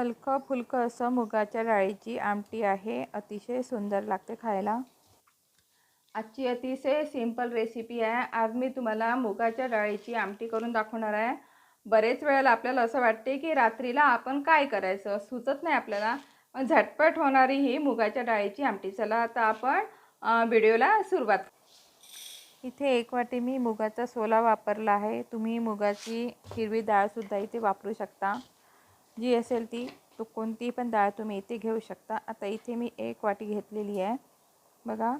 हलकं फुलकं असं मुगाच्या डाळीची आमटी आहे. अतिशय सुंदर लागते खायला. आजची अतिशय सिंपल रेसिपी आहे. आज मी तुम्हाला मुगाच्या डाळीची आमटी करून दाखवणार आहे. बरेच वेळेला आपल्याला असं वाटते की रात्रीला आपण काय करायचं? सुचत नाही आपल्याला. पण झटपट होणारी ही मुगाच्या डाळीची आमटी. चला आता आपण व्हिडिओला सुरुवात. इथे एक वाटी मी मुगाचा सोला वापरला आहे. तुम्ही मुगाची हिरवी डाळसुद्धा इथे वापरू शकता. जी असेल ती तो कोणती पण डाळ तुम्ही इथे घेऊ शकता. आता इथे मी एक वाटी घेतलेली आहे. बघा.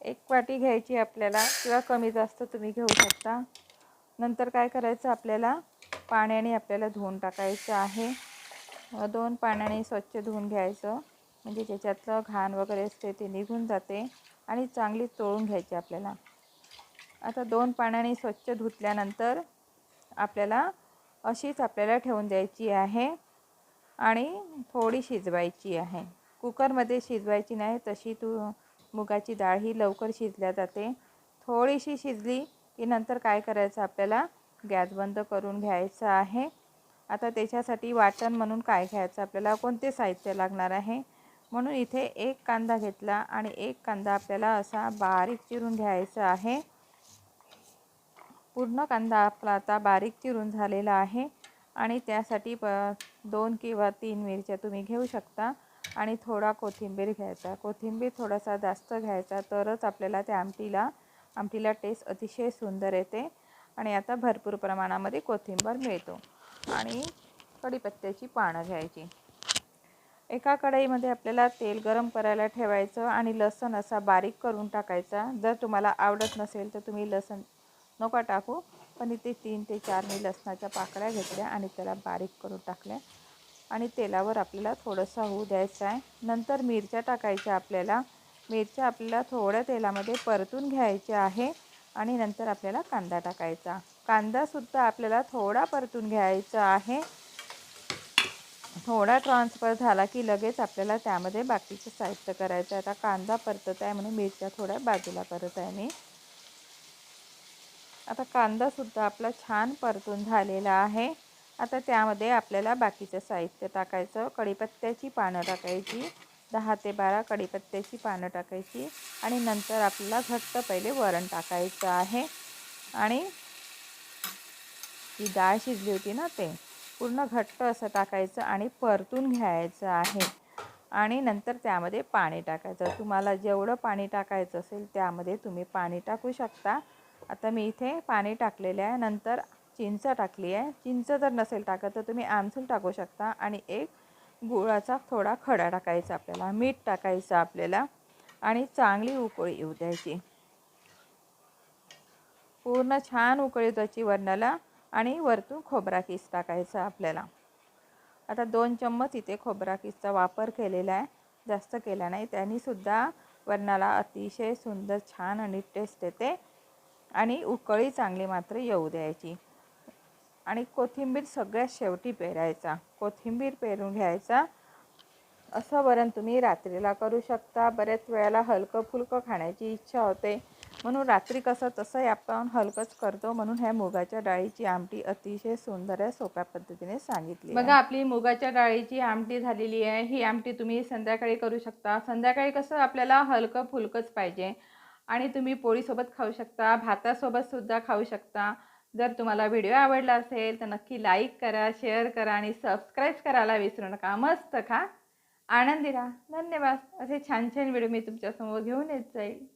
एक वाटी घ्यायची आपल्याला किंवा कमी जास्त तुम्ही घेऊ शकता. नंतर काय करायचं आपल्याला? पाण्याने आपल्याला धुवून टाकायचं आहे. दोन पाण्याने स्वच्छ धुवून घ्यायचं. म्हणजे ज्याच्यातलं घाण वगैरे असते ते निघून जाते आणि चांगली तोळून घ्यायची आपल्याला. आता दोन पाण्याने स्वच्छ धुतल्यानंतर आपल्याला अशीच आपल्याला ठेवून द्यायची आहे. आणि थोडी शिजवायची आहे. कुकरमध्ये शिजवायची नाही तशी तू मुगाची डाळ ही लवकर शिजल्या जाते. थोडीशी शिजली की नंतर काय करायचं? आपल्याला गॅस बंद करून घ्यायचं आहे. आता त्याच्यासाठी वाटण म्हणून काय घ्यायचं? आपल्याला कोणते साहित्य लागणार आहे? म्हणून इथे एक कांदा घेतला आणि एक कांदा आपल्याला असा बारीक चिरून घ्यायचा आहे. पूर्ण कांदा आपला आता बारीक चिरून झालेला आहे. आणि त्यासाठी प दोन किंवा तीन मिरच्या तुम्ही घेऊ शकता. आणि थोडा कोथिंबीर घ्यायचा. कोथिंबीर थोडासा जास्त घ्यायचा तरच आपल्याला त्या आमटीला आमटीला टेस्ट अतिशय सुंदर येते. आणि आता भरपूर प्रमाणामध्ये कोथिंबीर मिळतो. आणि कढीपत्त्याची पानं घ्यायची. एका कढईमध्ये आपल्याला तेल गरम करायला ठेवायचं आणि लसण असा बारीक करून टाकायचा. जर तुम्हाला आवडत नसेल तर तुम्ही लसण नका टाकू. पण इथे तीन ते चार मी लसणाच्या पाकळ्या घेतल्या आणि त्याला बारीक करून टाकल्या. आणि तेलावर आपल्याला थोडंसं होऊ द्यायचं आहे. नंतर मिरच्या टाकायच्या आपल्याला. मिरच्या आपल्याला थोड्या तेलामध्ये परतून घ्यायच्या आहे. आणि नंतर आपल्याला कांदा टाकायचा. कांदासुद्धा आपल्याला थोडा परतून घ्यायचा आहे. थोडा ट्रान्सफर झाला की लगेच आपल्याला त्यामध्ये बाकीचं साहित्य करायचं आहे. आता कांदा परतत आहे म्हणून मिरच्या थोड्या बाजूला करत आहे मी. आता कांदासुद्धा आपला छान परतून झालेला आहे. आता त्यामध्ये आपल्याला बाकीचं साहित्य टाकायचं. कढीपत्त्याची पानं टाकायची. दहा ते बारा कढीपत्त्याची पानं टाकायची. आणि नंतर आपल्याला घट्ट पहिले वरण टाकायचं आहे. आणि जी डाळ शिजली होती ना ते पूर्ण घट्ट असं टाकायचं आणि परतून घ्यायचं आहे. आणि नंतर त्यामध्ये पाणी टाकायचं. तुम्हाला जेवढं पाणी टाकायचं असेल त्यामध्ये तुम्ही पाणी टाकू शकता. आता मी इथे पाणी टाकलेले आहे नंतर चिंच टाकली आहे. चिंच जर नसेल टाकत तर तुम्ही आमसूल टाकू शकता आणि एक गुळाचा थोडा खडा टाकायचा आपल्याला मीठ टाकायचं आपल्याला आणि चांगली उकळी येऊ द्यायची. पूर्ण छान उकळी त्याची वरणाला आणि वरतून खोबरा किस टाकायचा आपल्याला. आता दोन चम्मच इथे खोबरा किसचा वापर केलेला आहे जास्त केला नाही. त्यांनीसुद्धा वरणाला अतिशय सुंदर छान आणि टेस्ट येते. आणि उकळी चांगली मात्र येऊ द्यायची. आणि कोथिंबीर सगळ्यात शेवटी पेरायचा. कोथिंबीर पेरून घ्यायचा. असं वरण तुम्ही रात्रीला करू शकता. बऱ्याच वेळेला हलकं फुलकं खाण्याची इच्छा होते. म्हणून रात्री कसं तसंही आपण हलकंच करतो. म्हणून ह्या मुगाच्या डाळीची आमटी अतिशय सुंदर आहे सोप्या पद्धतीने सांगितली बघा आपली मुगाच्या डाळीची आमटी झालेली आहे. ही आमटी तुम्ही संध्याकाळी करू शकता. संध्याकाळी कसं आपल्याला हलकं फुलकंच पाहिजे. आणि तुम्ही पोळीसोबत खाऊ शकता भातासोबत सुद्धा खाऊ शकता. जर तुम्हाला व्हिडिओ आवडला असेल तर नक्की लाईक करा शेअर करा आणि सबस्क्राईब करायला विसरू नका. मस्त खा. आनंदी राहा. धन्यवाद. असे छान छान व्हिडिओ मी तुमच्यासमोर घेऊन येत जाईल.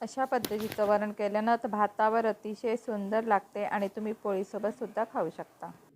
अशा पद्धतीचं वरण केल्यानं तर भातावर अतिशय सुंदर लागते आणि तुम्ही पोळीसोबत सुद्धा खाऊ शकता.